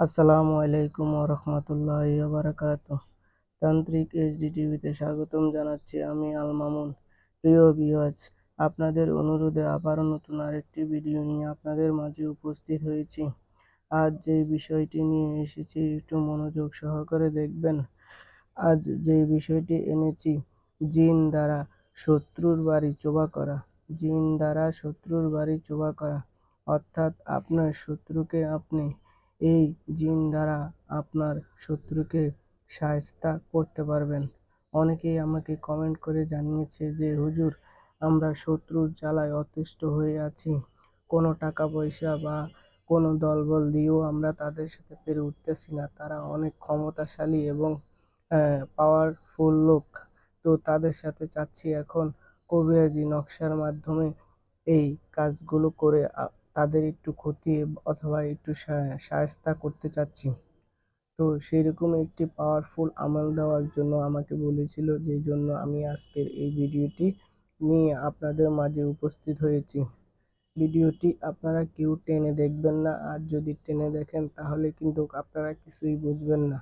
আসসালামু আলাইকুম ওরহমতুল্লাহি বারাকাত তান্ত্রিক এইচডি টিভিতে স্বাগতম জানাচ্ছি আমি আল মামুন। প্রিয় ভিউয়ার্স, আপনাদের অনুরোধে আবারও নতুন আরেকটি ভিডিও নিয়ে আপনাদের মাঝে উপস্থিত হয়েছি। আজ যে বিষয়টি নিয়ে এসেছি, একটু মনোযোগ সহকারে দেখবেন। আজ যে বিষয়টি এনেছি, জিন দ্বারা শত্রুর বাড়ি চোবা করা। জিন দ্বারা শত্রুর বাড়ি চোবা করা। অর্থাৎ আপনার শত্রুকে আপনি এই জিন দ্বারা আপনার শত্রুকে শায়েস্তা করতে পারবেন। অনেকেই আমাকে কমেন্ট করে জানিয়েছে যে, হুজুর, আমরা শত্রুর জ্বালায় অতিষ্ঠ হয়ে আছি। কোনো টাকা পয়সা বা কোনো দলবল দিয়েও আমরা তাদের সাথে পেরে উঠতেছি না। তারা অনেক ক্ষমতাশালী এবং পাওয়ারফুল লোক। তো তাদের সাথে চাচ্ছি এখন কবিরাজি নকশার মাধ্যমে এই কাজগুলো করে তাদের একটু ক্ষতি অথবা একটু শায়েস্তা করতে চাচ্ছি। তো সেরকম একটি পাওয়ারফুল আমল দেওয়ার জন্য আমাকে বলেছিল যেই জন্য আমি আজকের এই ভিডিওটি নিয়ে আপনাদের মাঝে উপস্থিত হয়েছি। ভিডিওটি আপনারা কেউ টেনে দেখবেন না। আর যদি টেনে দেখেন, তাহলে কিন্তু আপনারা কিছুই বুঝবেন না।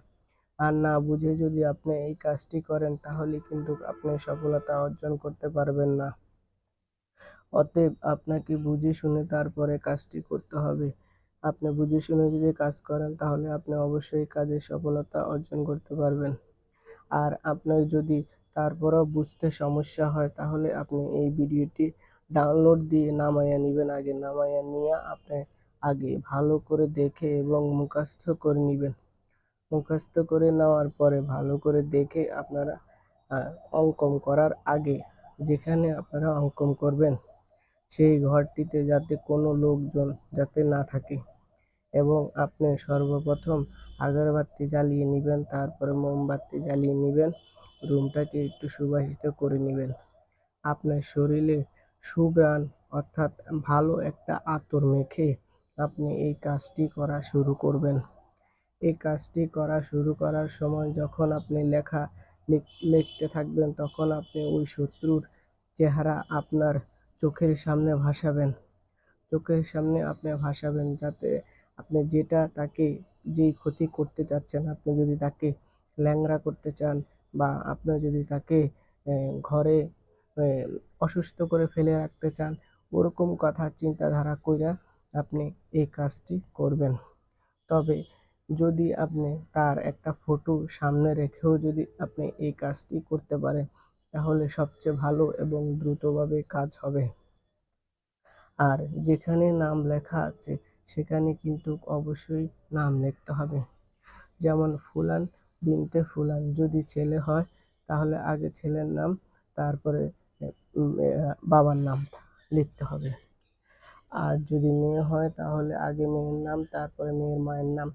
আর না বুঝে যদি আপনি এই কাজটি করেন, তাহলে কিন্তু আপনি সফলতা অর্জন করতে পারবেন না। অতএব আপনাকে বুঝে শুনে তারপরে কাজটি করতে হবে। আপনি বুঝে শুনে যদি কাজ করেন, তাহলে আপনি অবশ্যই কাজে সফলতা অর্জন করতে পারবেন। আর আপনার যদি তারপরও বুঝতে সমস্যা হয়, তাহলে আপনি এই ভিডিওটি ডাউনলোড দিয়ে নামাইয়া নেবেন। আগে নামাইয়া নিয়ে আপনি আগে ভালো করে দেখে এবং মুখস্থ করে নেবেন। মুখস্থ করে নেওয়ার পরে ভালো করে দেখে আপনারা অঙ্কন করার আগে যেখানে আপনারা অঙ্কন করবেন সেই ঘরটিতে যাতে কোনো লোকজন যাতে না থাকে এবং আপনি সর্বপ্রথম আগরবাতি জ্বালিয়ে নেবেন, তারপরে মোমবাতি জ্বালিয়ে নেবেন, রুমটাকে একটু সুবাসিত করে নেবেন। আপনার শরীরে সুঘ্রাণ অর্থাৎ ভালো একটা আতর মেখে আপনি এই কাজটি করা শুরু করবেন। এই কাজটি করা শুরু করার সময় যখন আপনি লেখা লিখতে থাকবেন, তখন আপনি ওই শত্রুর চেহারা আপনার চোখের সামনে ভাসাবেন। চোখের সামনে আপনি ভাসাবেন যাতে আপনি যেটা তাকে যেই ক্ষতি করতে চাচ্ছেন, আপনি যদি তাকে ল্যাংড়া করতে চান বা আপনি যদি তাকে ঘরে অসুস্থ করে ফেলে রাখতে চান, ওরকম কথা চিন্তাধারা কইরা আপনি এই কাজটি করবেন। তবে যদি আপনি তার একটা ফটো সামনে রেখেও যদি আপনি এই কাজটি করতে পারেন তাহলে সবচেয়ে ভালো এবং দ্রুতভাবে কাজ হবে। আর যেখানে নাম লেখা আছে, সেখানে কিন্তু অবশ্যই নাম লিখতে হবে। যেমন ফুলান, বিনতে ফুলান যদি ছেলে হয়, তাহলে আগে ছেলের নাম, তারপরে বাবার নাম লিখতে হবে। আর যদি মেয়ে হয়, তাহলে আগে মেয়ের নাম, তারপরে মেয়ের মায়ের নাম।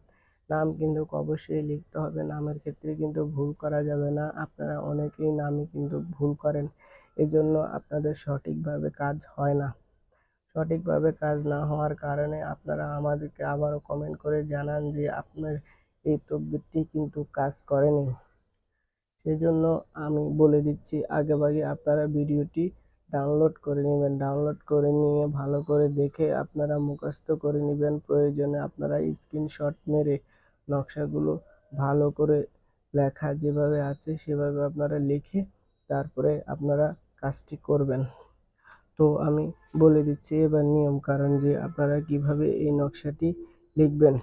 নাম কিন্তু অবশ্যই লিখতে হবে। নামের ক্ষেত্রে কিন্তু ভুল করা যাবে না। আপনারা অনেকেই নামই কিন্তু ভুল করেন। এজন্য আপনাদের সঠিকভাবে কাজ হয় না। সঠিকভাবে কাজ না হওয়ার কারণে আপনারা আমাদেরকে আবারও কমেন্ট করে জানান যে আপনার এই তকবিরটি কিন্তু কাজ করেনি। সেজন্য আমি বলে দিচ্ছি আগেভাগে আপনারা ভিডিওটি ডাউনলোড করে নেবেন ডাউনলোড করে নিয়ে ভালো করে দেখে আপনারা মুখস্থ করে নেবেন প্রয়োজনে আপনারা স্ক্রিনশট মেরে নকশাগুলো ভালো করে লেখা যেভাবে আছে সেভাবে আপনারা লিখে তারপরে আপনারা কাজটি করবেন। তো আমি বলে দিচ্ছি এবার নিয়ম কারণ যে আপনারা কীভাবে এই নকশাটি লিখবেন।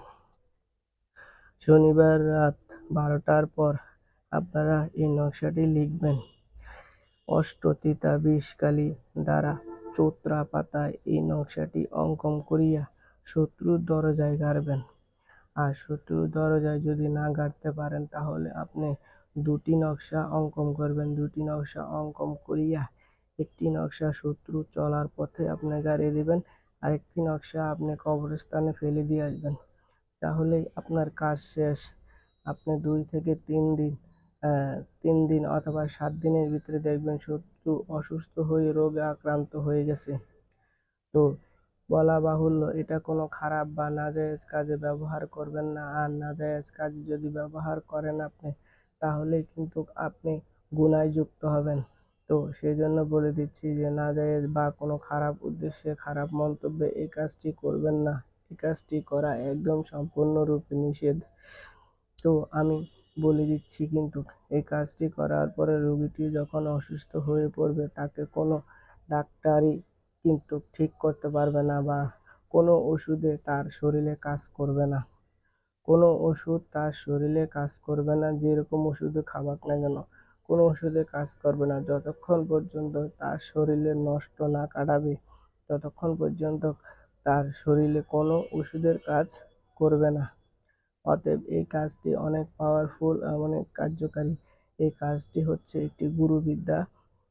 শনিবার রাত বারোটার পর আপনারা এই নকশাটি লিখবেন। অষ্টতিতা বিষকালি দ্বারা চোত্রা পাতায় এই নকশাটি অঙ্কন করিয়া শত্রুর দরজায় গাড়বেন। আর শত্রুর দরজায় যদি না গাড়তে পারেন, তাহলে আপনি দুটি নকশা অঙ্কন করবেন। দুটি নকশা অঙ্কন করিয়া একটি নকশা শত্রু চলার পথে আপনি গাড়িয়ে দিবেন, আরেকটি নকশা আপনি কবরস্থানে ফেলে দিয়ে আসবেন। তাহলেই আপনার কাজ শেষ। আপনি দুই থেকে তিন দিন তিন দিন অথবা সাত দিনের ভিতরে দেখবেন শত্রু অসুস্থ হয়ে রোগে আক্রান্ত হয়ে গেছে। তো বলা বাহুল্য, এটা কোনো খারাপ বা নাজায়েজ কাজে ব্যবহার করবেন না। আর নাজায়েজ কাজে যদি ব্যবহার করেন আপনি তাহলে কিন্তু আপনি গুনায় যুক্ত হবেন। তো সেই জন্য বলে দিচ্ছি যে, নাজায়েজ বা কোনো খারাপ উদ্দেশ্যে, খারাপ মন্তব্যে এই কাজটি করবেন না। এই কাজটি করা একদম সম্পূর্ণরূপে নিষেধ। তো আমি বলে দিচ্ছি, কিন্তু এই কাজটি করার পরে রোগীটি যখন অসুস্থ হয়ে পড়বে, তাকে কোনো ডাক্তারই কিন্তু ঠিক করতে পারবে না বা কোনো ওষুধে তার শরীরে কাজ করবে না। কোনো ওষুধ তার শরীরে কাজ করবে না, যেরকম ওষুধে খাওয়াক না কেন, কোনো ওষুধে কাজ করবে না। যতক্ষণ পর্যন্ত তার শরীরে নষ্ট না কাটাবে, ততক্ষণ পর্যন্ত তার শরীরে কোনো ওষুধের কাজ করবে না। অতএব এই কাজটি অনেক পাওয়ারফুল অনেক কার্যকারী। এই কাজটি হচ্ছে একটি গুরুবিদ্যা।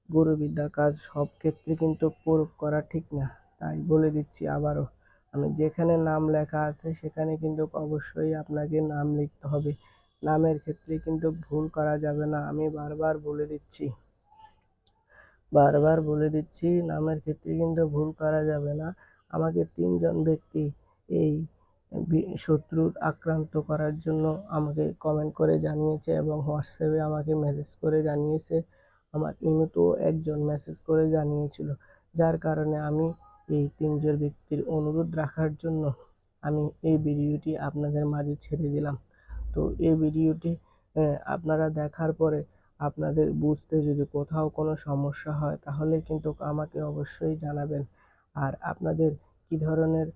গুরুবিদ্যা কাজ সব ক্ষেত্রে কিন্তু প্রয়োগ করা ঠিক না। তাই বলে দিচ্ছি আবারও, আমি যেখানে নাম লেখা আছে সেখানে কিন্তু অবশ্যই আপনাকে নাম লিখতে হবে। নামের ক্ষেত্রে কিন্তু ভুল করা যাবে না, আমি বারবার বলে দিচ্ছি। বারবার বলে দিচ্ছি, নামের ক্ষেত্রে কিন্তু ভুল করা যাবে না। আমাকে তিনজন ব্যক্তি এই শত্রুর আক্রান্ত করার জন্য আমাকে কমেন্ট করে জানিয়েছে এবং হোয়াটসঅ্যাপে আমাকে মেসেজ করে জানিয়েছে। আমার ইমোতেও একজন মেসেজ করে জানিয়েছিল। যার কারণে আমি এই তিনজন ব্যক্তির অনুরোধ রাখার জন্য আমি এই ভিডিওটি আপনাদের মাঝে ছেড়ে দিলাম। তো এই ভিডিওটি আপনারা দেখার পরে আপনাদের বুঝতে যদি কোথাও কোনো সমস্যা হয় তাহলে কিন্তু আমাকে অবশ্যই জানাবেন। আর আপনাদের কী ধরনের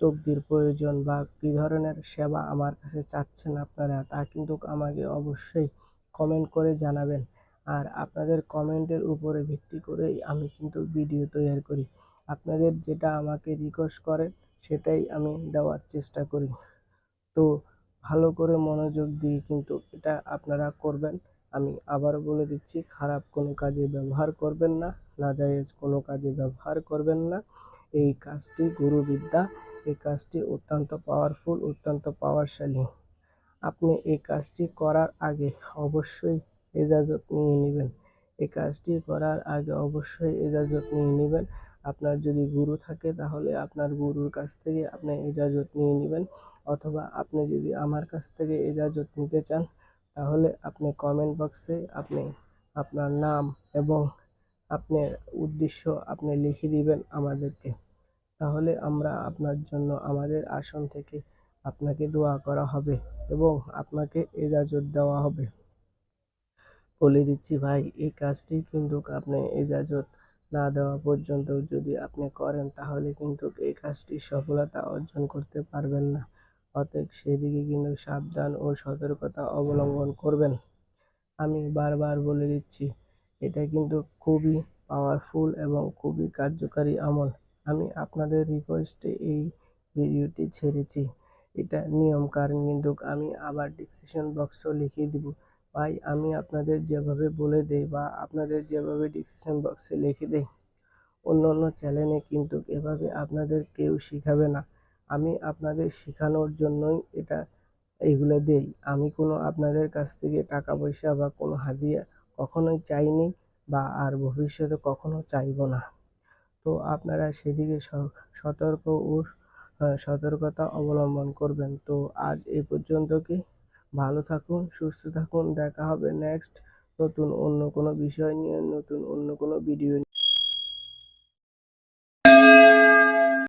তকদির প্রয়োজন বা কী ধরনের সেবা আমার কাছে চাচ্ছেন আপনারা তা কিন্তু আমাকে অবশ্যই কমেন্ট করে জানাবেন। আর আপনাদের কমেন্টের উপরে ভিত্তি করেই আমি কিন্তু ভিডিও তৈরি করি। আপনাদের যেটা আমাকে রিকোয়েস্ট করেন, সেটাই আমি দেওয়ার চেষ্টা করি। তো ভালো করে মনোযোগ দিয়ে কিন্তু এটা আপনারা করবেন। আমি আবার বলে দিচ্ছি, খারাপ কোনো কাজে ব্যবহার করবেন না, নাজায়েজ কোনো কাজে ব্যবহার করবেন না। এই কাজটি গুরুবিদ্যা, এই কাজটি অত্যন্ত পাওয়ারফুল অত্যন্ত পাওয়ারশালী আপনি এই কাজটি করার আগে অবশ্যই এজাজত নিয়ে নেবেন। এই কাজটি করার আগে অবশ্যই এজাজত নিয়ে নেবেন। আপনার যদি গুরু থাকে তাহলে আপনার গুরুর কাছ থেকে আপনি এজাজত নিয়ে নেবেন। অথবা আপনি যদি আমার কাছ থেকে এজাজত নিতে চান, তাহলে আপনি কমেন্ট বক্সে আপনি আপনার নাম এবং আপনার উদ্দেশ্য আপনি লিখে দিবেন আমাদেরকে। তাহলে আমরা আপনার জন্য আমাদের আসন থেকে আপনাকে দোয়া করা হবে এবং আপনাকে এজাজত দেওয়া হবে। বলে দিচ্ছি ভাই, এই কাজটি কিন্তু আপনি এজাজত না দেওয়া পর্যন্ত যদি আপনি করেন, তাহলে কিন্তু এই কাজটি সফলতা অর্জন করতে পারবেন না। অতএব সেদিকে কিন্তু সাবধান ও সতর্কতা অবলম্বন করবেন। আমি বারবার বলে দিচ্ছি এটা কিন্তু খুবই পাওয়ারফুল এবং খুবই কার্যকারী আমল। আমি আপনাদের রিকোয়েস্টে এই ভিডিওটি ছেড়েছি। এটা নিয়ম কারণ কিন্তু আমি আবার ডিসক্রিপশন বক্সও লিখে দিব। ভাই, আমি আপনাদের যেভাবে বলে দেই বা আপনাদের যেভাবে ডিসক্রিপশন বক্সে লিখে দেই অন্য অন্য চ্যানেলে কিন্তু এভাবে আপনাদের কেউ শিখাবে না। আমি আপনাদের শেখানোর জন্যই এটা এইগুলো দেই। আমি কোনো আপনাদের কাছ থেকে টাকা পয়সা বা কোনো হাদিয়া কখনোই চাইনি বা আর ভবিষ্যতে কখনো চাইব না। তো আপনারা সেদিকে সতর্ক ও সতর্কতা অবলম্বন করবেন। তো আজ এ পর্যন্ত কি? ভালো থাকুন, সুস্থ থাকুন, দেখা হবে নেক্সট নতুন অন্য কোনো বিষয় নিয়ে, নতুন অন্য কোনো ভিডিও